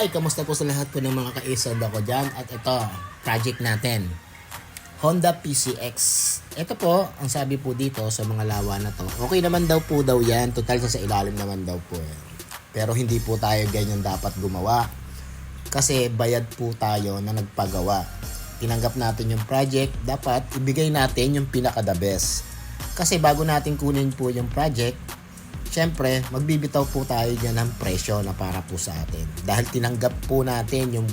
Hi, kamusta po sa lahat po ng mga kaisod ako dyan? At ito, project natin. Honda PCX. Ito po, ang sabi po dito sa mga lawa na to. Okay naman daw po daw yan. Total sa ilalim naman daw po yan. Pero hindi po tayo ganyan dapat gumawa. Kasi bayad po tayo na nagpagawa. Tinanggap natin yung project, dapat ibigay natin yung pinaka the best. Kasi bago natin kunin po yung project, syempre, magbibitaw po tayo dyan ng presyo na para po sa atin. Dahil tinanggap po natin yung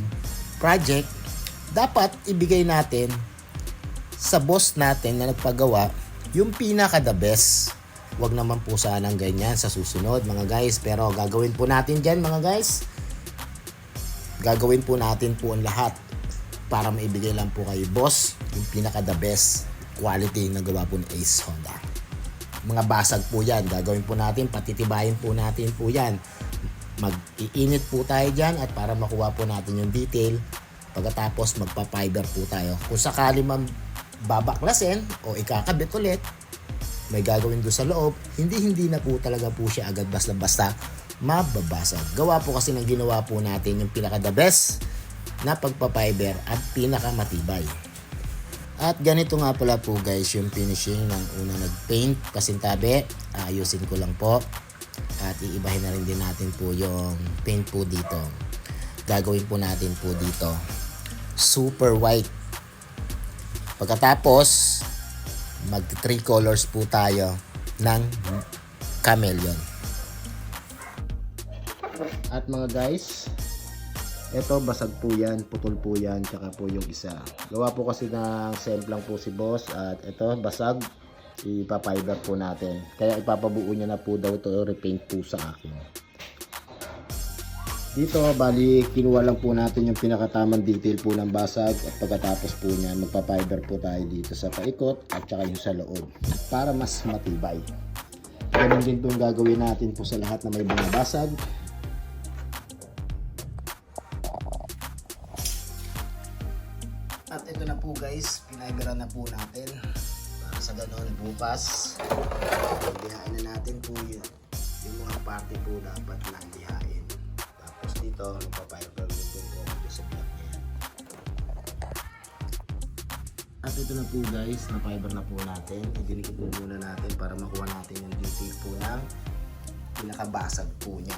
project, dapat ibigay natin sa boss natin na nagpagawa yung pinaka the best. Huwag naman po sanang ganyan sa susunod mga guys. Pero gagawin po natin dyan mga guys. Gagawin po natin po ang lahat para maibigay lang po kay boss yung pinaka the best quality na gawa po ni Ace Honda mga basag po yan. Gagawin po natin, patitibayin po natin po yan. Mag-iinit po tayo dyan at para makuha po natin yung detail, pagkatapos magpa-fiber po tayo. Kung sakali man babaklasin o ikakabit ulit, may gagawin doon sa loob, hindi-hindi na po talaga po siya agad basta-basta mababasag. Gawa po kasi ng ginawa po natin yung pinaka the best na pagpa-fiber at pinaka matibay. At ganito nga pala po guys yung finishing ng una nag-paint kasintabi. Ayusin ko lang po. At iibahin na rin din natin po yung paint po dito. Gagawin po natin po dito. Super white. Pagkatapos, mag three colors po tayo ng chameleon. At mga guys, ito, basag po yan, putol po yan, tsaka po yung isa. Gawa po kasi ng semplang po si boss at ito, basag, ipapiber po natin. Kaya ipapabuo niya na po daw ito, repaint po sa akin. Dito, bali, kinuha lang po natin yung pinakatamang detail po ng basag at pagkatapos po niya, magpapiber po tayo dito sa paikot at tsaka yung sa loob para mas matibay. Ganun din po gagawin natin po sa lahat na may mga basag po guys, pinaiberan na po natin. Para sa ganon bukas, lihain na natin po yun. Yung mga parte po dapat na lihain. Tapos dito, nagpapiber din po ko dito sa block niya. At ito na po guys, na fiber na po natin. Idinikit po muna natin para makuha natin yung detail po ng pinakabasag po niya.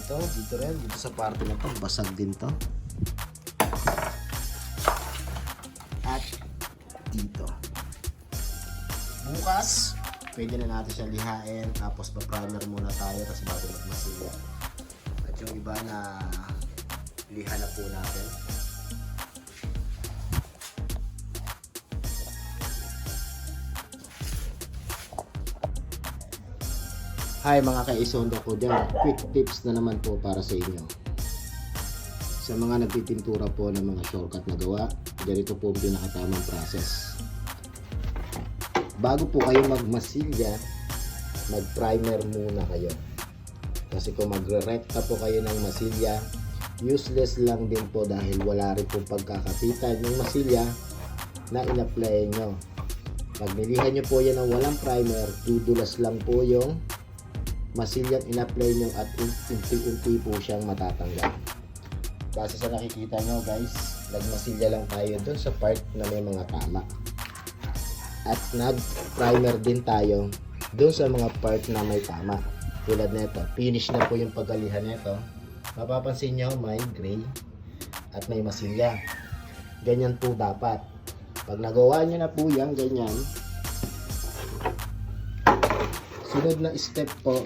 Ito, dito rin, dito sa parte na to, basag din to. Dito. Bukas, pwede na natin siya lihain tapos pa-primer muna tayo tapos bago magmasilya. At yung iba na liha na po natin. Hi mga kaisondo ko dyan. Quick tips na naman po para sa inyo sa mga nagpipintura po ng mga shortcut na gawa, ganito po ang pinakatamang process. Bago po kayo magmasilya, mag-primer muna kayo. Kasi kung magre-recta po kayo ng masilya, useless lang din po dahil wala rin pong pagkakapitan yung masilya na in-apply nyo. Pag nilihan nyo po yan ng walang primer, dudulas lang po yung masilyang in-apply nyo at unti-unti po siyang matatanggal. Base sa nakikita nyo guys, nagmasilya lang tayo dun sa part na may mga tama. At nag-primer din tayo dun sa mga part na may tama. Tulad nito, finish na po yung pagalihan nito. Mapapansin nyo may gray at may masilya. Ganyan po dapat. Pag nagawa nyo na po yan, ganyan. Sunod na step po,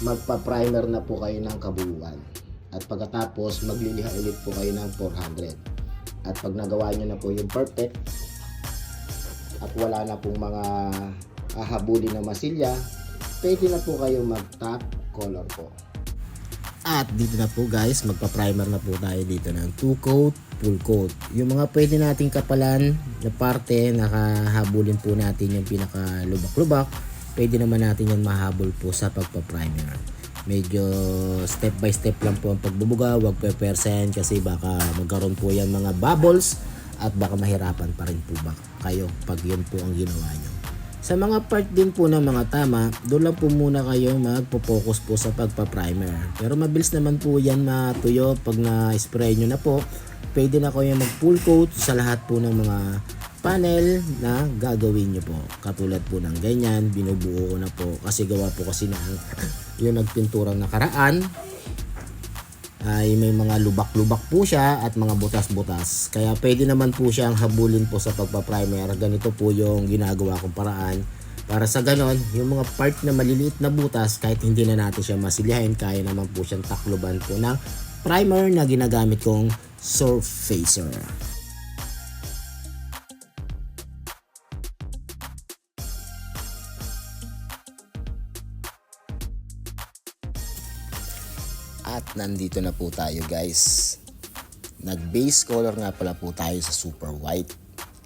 magpa-primer na po kayo ng kabuuan. At pagkatapos, magliliha ulit po kayo ng 400. At pag nagawa nyo na po yung perfect, at wala na pong mga ahabulin na masilya, pwede na po kayo mag-top color po. At dito na po guys, magpa-primer na po tayo dito ng 2 coat, full coat. Yung mga pwede nating kapalan na parte, nakahabulin po natin yung pinaka lubak-lubak, pwede naman natin yan mahabol po sa pagpa-primer medyo step by step lang po ang pagbubuga wag pe percent kasi baka magkaroon po yan mga bubbles at baka mahirapan pa rin po ba kayo pag yun po ang ginawa nyo Sa mga part din po ng mga tama, doon lang po muna kayo magpo-focus po sa pagpa-primer. Pero mabilis naman po yan matuyo pag na-spray nyo na po. Pwede na kayo mag-full coat sa lahat po ng mga panel na gagawin nyo po. Katulad po ng ganyan, binubuo ko na po kasi gawa po kasi na yung nagpinturang nakaraan ay may mga lubak-lubak po siya at mga butas-butas. Kaya pwede naman po siyang habulin po sa pagpa-primer. Ganito po yung ginagawa kong paraan. Para sa ganon, yung mga part na maliliit na butas, kahit hindi na natin siya masilihain, kaya naman po siyang takloban po ng primer na ginagamit kong Surfacer. Nandito na po tayo guys. Nag-base color nga pala po tayo sa super white.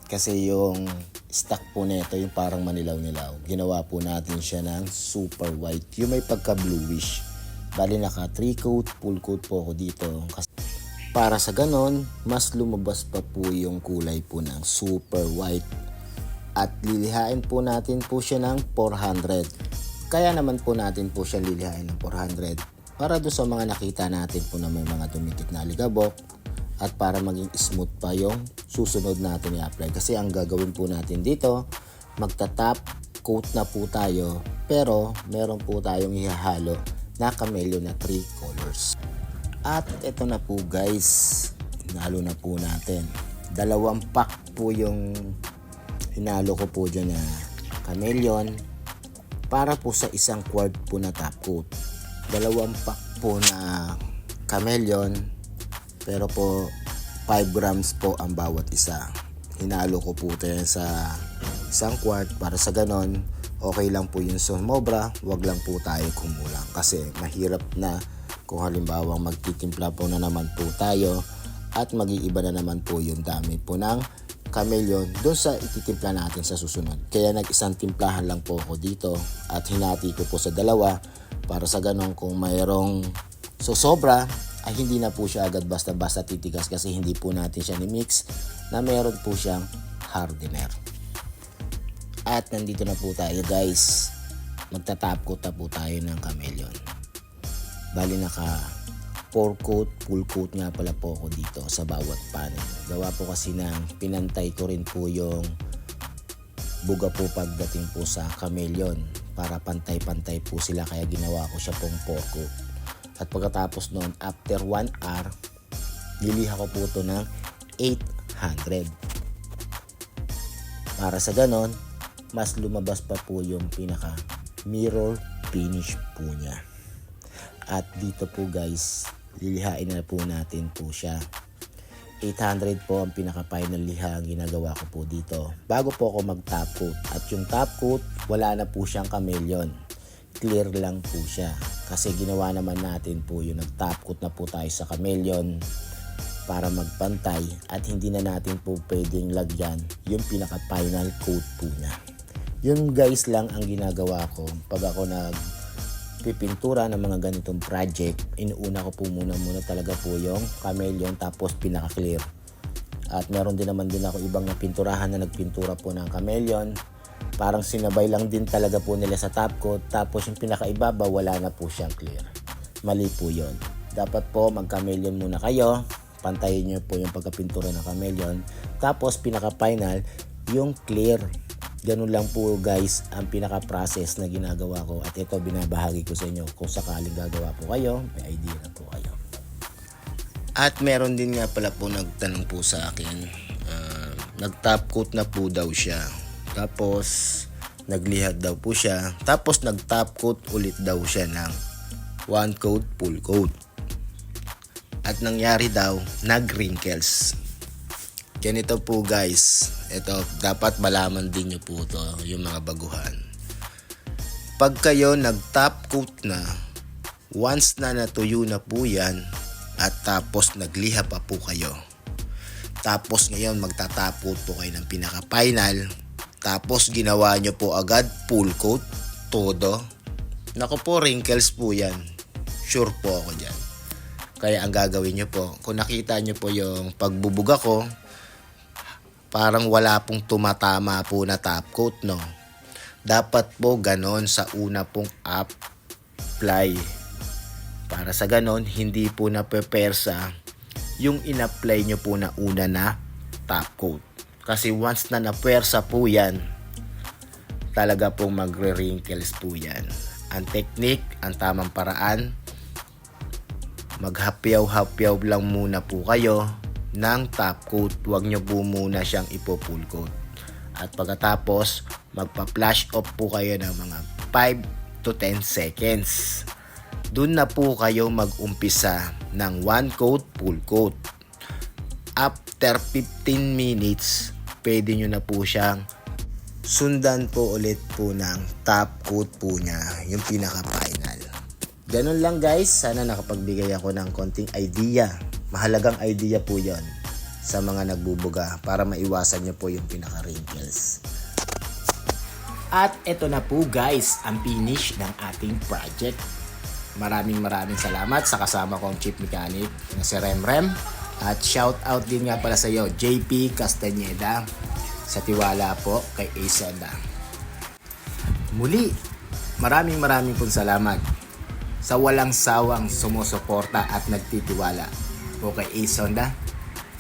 Kasi yung stock po nito, yung parang manilaw-nilaw. Ginawa po natin siya ng super white. Yung may pagka-bluish. Bali naka 3 coat, full coat po ako dito. Kasi para sa ganon, mas lumabas pa po yung kulay po ng super white. At lilihain po natin po siya ng 400. Kaya naman po natin po siya lilihain ng 400 para do sa mga nakita natin po na may mga dumikit na aligabok at para maging smooth pa yung susunod natin i-apply. Kasi ang gagawin po natin dito, magta-top coat na po tayo pero meron po tayong ihahalo na camellia na 3 colors. At ito na po guys, hinalo na po natin. Dalawang pack po yung hinalo ko po dyan na chameleon para po sa isang quart po na top coat. Dalawang pack po na chameleon pero po 5 grams po ang bawat isa. Hinalo ko po ito sa isang quart para sa ganon okay lang po yung sumobra, wag lang po tayo kumulang kasi mahirap na kung halimbawa magtitimpla po na naman po tayo at mag-iiba na naman po yung dami po ng chameleon doon sa ititimpla natin sa susunod. Kaya nag-isang timplahan lang po ako dito at hinati ko po sa dalawa para sa ganon kung mayroong sosobra ay hindi na po siya agad basta-basta titigas kasi hindi po natin siya ni-mix na meron po siyang hardener. At nandito na po tayo guys. Magta-top coat na po tayo ng chameleon. Bali naka 4 coat, full coat nga pala po ako dito sa bawat panel. Gawa po kasi ng pinantay ko rin po yung buga po pagdating po sa chameleon para pantay-pantay po sila kaya ginawa ko siya pong 4 coat. At pagkatapos noon, after 1 hour, niliha ko po ito ng 800. Para sa ganon, mas lumabas pa po yung pinaka mirror finish po niya. At dito po guys, lilihain na po natin po siya. 800 po ang pinaka final liha ang ginagawa ko po dito. Bago po ako mag top coat. At yung top coat, wala na po siyang chameleon. Clear lang po siya. Kasi ginawa naman natin po yung nag top coat na po tayo sa chameleon para magpantay at hindi na natin po pwedeng lagyan yung pinaka final coat po niya. Yun guys lang ang ginagawa ko pag ako nag pipintura ng mga ganitong project, inuuna ko po muna muna talaga po yung chameleon tapos pinaka-clear. At meron din naman din ako ibang napinturahan na nagpintura po ng chameleon. Parang sinabay lang din talaga po nila sa top coat tapos yung pinaka-ibaba wala na po siyang clear. Mali po yon. Dapat po mag-chameleon muna kayo. Pantayin nyo po yung pagkapintura ng chameleon. Tapos pinaka-final, yung clear. Ganun lang po guys ang pinaka-process na ginagawa ko at ito binabahagi ko sa inyo kung sakaling gagawa po kayo, may idea na po kayo. At meron din nga pala po nagtanong po sa akin, uh, nag-top coat na po daw siya. Tapos naglihad daw po siya. Tapos nag-top coat ulit daw siya ng one coat, full coat. At nangyari daw, nag-wrinkles. Ganito po guys, ito dapat malaman din nyo po to yung mga baguhan. Pag kayo nag-top coat na, once na natuyo na po yan, at tapos nagliha pa po kayo. Tapos ngayon magta-top coat po kayo ng pinaka-final, tapos ginawa nyo po agad full coat, todo. Naku po, wrinkles po yan. Sure po ako dyan. Kaya ang gagawin nyo po, kung nakita nyo po yung pagbubuga ko, parang wala pong tumatama po na top coat, no? Dapat po ganon sa una pong apply. Para sa ganon, hindi po na pepersa yung in-apply nyo po na una na top coat. Kasi once na napersa po yan, talaga pong magre-wrinkles po yan. Ang technique, ang tamang paraan, maghapyaw-hapyaw lang muna po kayo ng top coat. Huwag nyo po muna siyang ipo-full coat. At pagkatapos, magpa-flash off po kayo ng mga 5 to 10 seconds. Doon na po kayo mag-umpisa ng one coat, full coat. After 15 minutes, pwede nyo na po siyang sundan po ulit po ng top coat po niya, yung pinaka-final. Ganun lang guys, sana nakapagbigay ako ng konting idea. Mahalagang idea po yon sa mga nagbubuga para maiwasan nyo po yung pinaka-wrinkles. At ito na po guys, ang finish ng ating project. Maraming maraming salamat sa kasama kong chief mechanic na si Remrem. At shout out din nga pala sa iyo, JP Castañeda, sa tiwala po kay Honda. Muli, maraming maraming pong salamat sa walang sawang sumusuporta at nagtitiwala po kay Ace Honda.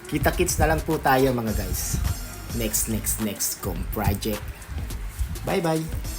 Kita-kits na lang po tayo mga guys. Next, next, next kong project. Bye-bye!